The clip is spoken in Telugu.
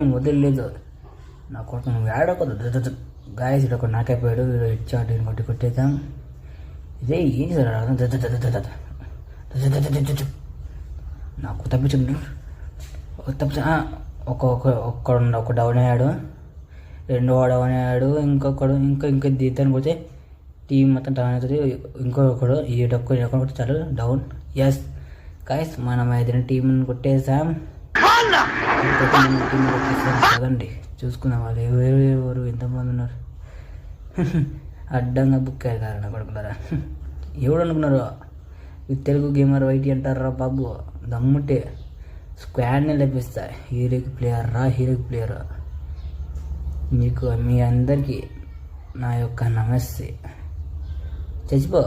వదిలేదు నా కొడుకు నువ్వు ఏడకూడదు గాయస్ ఇక్కడ ఒక నాకైపోయాడు వీడు ఇచ్చాడు ఈయన కొట్టి కొట్టేద్దాం ఇదే ఏంటి సార్ అర్థం దద నాకు తప్పించండి తప్పించ ఒక ఒక ఒక్కడు ఒక డౌన్ అయ్యాడు రెండో డౌన్ అయ్యాడు ఇంకొకడు ఇంకా ఇంకా దీతాన్ని పోతే టీం మొత్తం డౌన్ అవుతుంది ఇంకొకడు ఈ డొక్క డొక్క కొట్టి చాలు డౌన్ ఎస్ గాయస్ మనం ఐదు టీంని కొట్టేసాం కదండి చూసుకుందాం వాళ్ళు. ఎవరు ఎవరు ఎంతమంది ఉన్నారు? అడ్డంగా బుక్ అయ్యారు కారణ కొడుకున్నారా ఎవడు అనుకున్నారు? ఈ తెలుగు గేమర్ వైటీ అంటారా బాబు? దమ్ముంటే స్క్వాడ్ని లభిస్తా హీరోకి ప్లేయర్ రా హీరోకి ప్లేయర్ మీకు మీ అందరికీ నా యొక్క నమస్తే. చచ్చిపో.